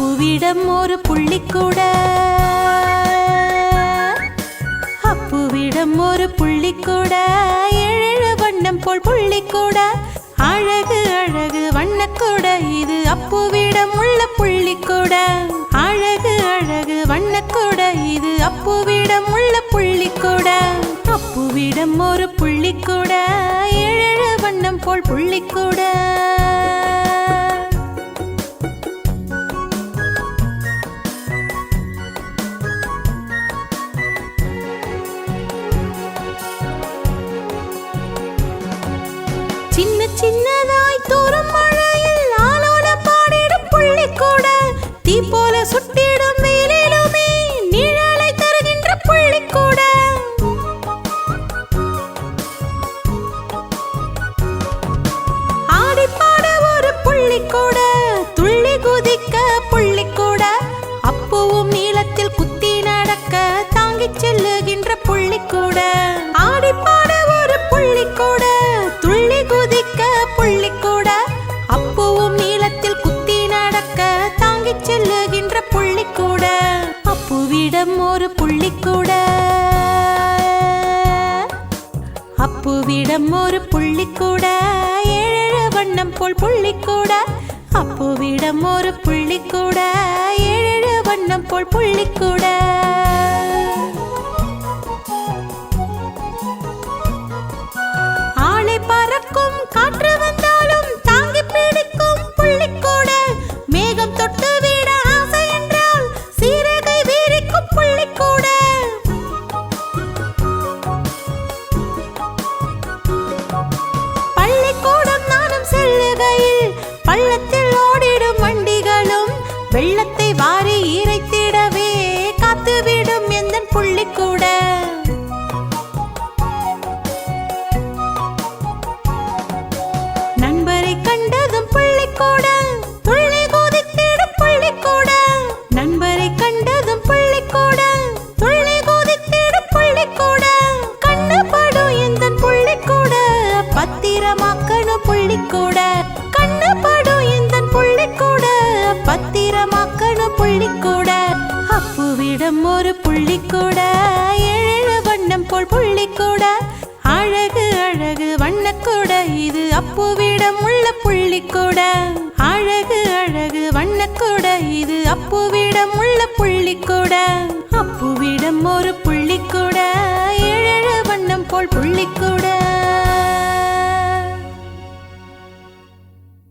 அப்புவிடம் ஒரு புள்ளிக்கூட. அப்புவிடம் ஒரு புள்ளிக்கூட. ஏழு வண்ணம் போல் புள்ளிக்கூட. அழகு அழகு வண்ணக்கூட. இது அப்புவிடம் உள்ள புள்ளிக்கூட. அழகு அழகு வண்ணக்கூட. இது அப்புவிடம் உள்ள புள்ளிக்கூட. அப்புவிடம் ஒரு புள்ளிக்கூட. ஏழு வண்ணம் போல் புள்ளிக்கூட. சின்னதாய் தோறும் மழையில் ஆலோல பாடிடும் புள்ளி கூட தீ போல சுட்டிடும் வெயிலிலுமே நிழலை தருகின்ற புள்ளி கூட ஆடிப்பாட ஒரு புள்ளி கூட துள்ளி குதிக்க புள்ளி கூட அப்பவும் நீளத்தில் குத்தி நடக்க தாங்கிச் செல்லுகின்ற புள்ளி கூட ஆடிப்பாட ஒரு புள்ளி கூட அப்புவிடம் ஒரு புள்ளி கூட ஏழு வண்ணம் போல் புள்ளி கூட அப்புவிடம் ஒரு புள்ளி கூட ஏழு வண்ணம் போல் புள்ளி கூட புள்ளி துள்ளி குதித்திடும் புள்ளி நண்பரை கண்டதும் புள்ளி துள்ளி குதித்திடும் புள்ளி கண்ணு படும் எந்த புள்ளி கூட அப்புவிடம் ஒரு புள்ளி கூட ஏழு வண்ணம் போல் புள்ளி கூட